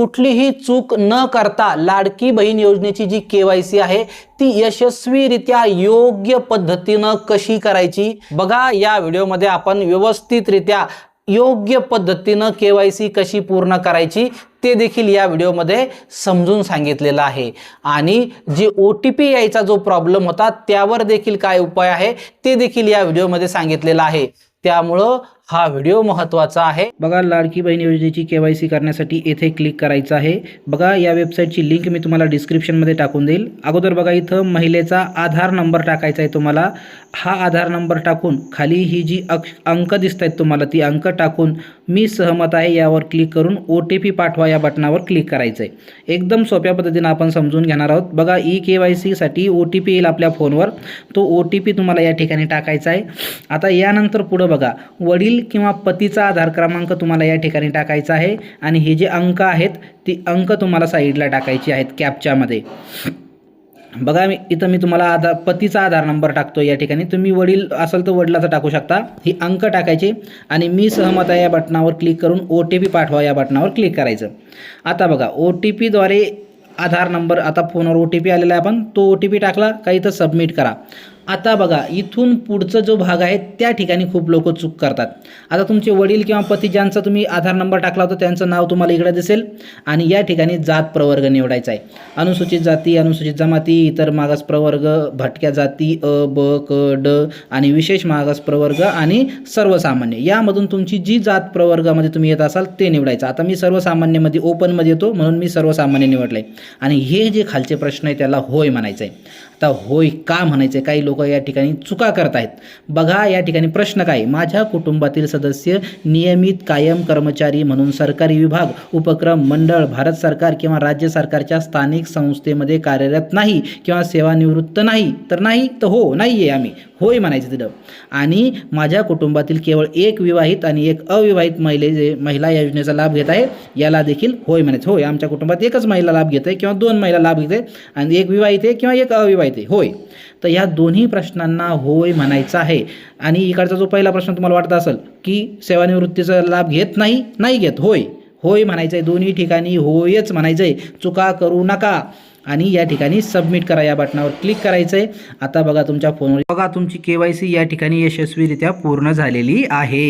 कुठलीही चूक न करता लाडकी बहीण योजनेची जी के वाय सी आहे ती यशस्वीरित्या योग्य पद्धतीनं कशी करायची? बघा या व्हिडिओमध्ये आपण व्यवस्थितरित्या योग्य पद्धतीनं के वाय सी कशी पूर्ण करायची ते देखील या व्हिडिओमध्ये समजून सांगितलेलं आहे. आणि जे ओ टी पी यायचा जो प्रॉब्लेम होता त्यावर देखील काय उपाय आहे ते देखील या व्हिडिओमध्ये सांगितलेलं आहे. त्यामुळं हा व्हिडिओ महत्त्वाचा आहे. बघा लाडकी बहीण योजनेची के वाय सी करण्यासाठी येथे क्लिक करायचं आहे. बघा या वेबसाईटची लिंक मी तुम्हाला डिस्क्रिप्शनमध्ये टाकून देईल. अगोदर बघा इथं महिलेचा आधार नंबर टाकायचा आहे तुम्हाला. हा आधार नंबर टाकून खाली ही जी अक अंक दिसत आहेत तुम्हाला ती अंक टाकून मी सहमत आहे यावर क्लिक करून ओ टी पी पाठवा या बटनावर क्लिक करायचं आहे एकदम सोप्या पद्धतीनं आपण समजून घेणार आहोत. बघा ई के वाय सीसाठी ओ टी पी येईल आपल्या फोनवर. तो ओ टी पी तुम्हाला या ठिकाणी टाकायचा आहे. आता यानंतर पुढं बघा वडील किंवा पतीचा आधार क्रमांक तुम्हाला या ठिकाणी टाकायचा आहे. आणि हे जे अंक आहेत ती अंक तुम्हाला साईडला टाकायची आहेत कॅपच्यामध्ये. बघा मी इथं मी तुम्हाला आधार पतीचा आधार नंबर टाकतो या ठिकाणी. तुम्ही वडील असाल तर वडिलाचा टाकू शकता. ही अंक टाकायचे. आणि मी सहमत आहे या बटनावर क्लिक करून ओ टी पी पाठवा या बटनावर क्लिक करायचं. आता बघा ओ टी पीद्वारे आधार नंबर आता फोनवर ओ टी पी आलेला आहे आपण. तो ओ टी पी टाकला का इथं सबमिट करा. आता बघा इथून पुढचा जो भाग आहे त्या ठिकाणी खूप लोक चूक करतात. आता तुमचे वडील किंवा पती ज्यांचा तुम्ही आधार नंबर टाकला होता त्यांचं नाव तुम्हाला इकडे दिसेल आणि या ठिकाणी जात प्रवर्ग निवडायचा आहे. अनुसूचित जाती अनुसूचित जमाती इतर मागास प्रवर्ग भटक्या जाती अ ब क ड आणि विशेष मागास प्रवर्ग आणि सर्वसामान्य. यामधून तुमची जी जात प्रवर्गामध्ये तुम्ही येत असाल ते निवडायचं. आता मी सर्वसामान्यमध्ये ओपनमध्ये येतो म्हणून मी सर्वसामान्य निवडलं आहे आणि हे जे खालचे प्रश्न आहे त्याला होय म्हणायचं आहे आता होय का म्हणायचे काही लोक या ठिकाणी चुका करत आहेत बघा या ठिकाणी प्रश्न काय? माझ्या कुटुंबातील सदस्य नियमित कायम कर्मचारी म्हणून सरकारी विभाग उपक्रम मंडळ भारत सरकार किंवा राज्य सरकारच्या स्थानिक संस्थेमध्ये कार्यरत नाही किंवा सेवानिवृत्त नाही. तर नाही तर हो नाही आहे आम्ही. होय म्हणायचं तिथं. आणि माझ्या कुटुंबातील केवळ एक विवाहित आणि एक अविवाहित महिले जे महिला या योजनेचा लाभ घेत आहे याला देखील होय म्हणायचं. होय आमच्या कुटुंबात एकच महिला लाभ घेत आहे किंवा दोन महिला लाभ घेत आहे आणि एक विवाहित आहे किंवा एक अविवाहित पाहिजे होय. तर या दोन्ही प्रश्नांना होय म्हणायचं आहे. आणि इकडचा जो पहिला प्रश्न तुम्हाला वाटत असेल की सेवानिवृत्तीचा लाभ घेत नाही नाही घेत. होय. होय म्हणायचं आहे दोन्ही ठिकाणी होयच म्हणायचं आहे चुका करू नका. आणि या ठिकाणी सबमिट करा या बटनावर क्लिक करायचं आहे आता बघा तुमच्या फोनवर बघा तुमची के वाय सी या ठिकाणी यशस्वीरित्या पूर्ण झालेली आहे.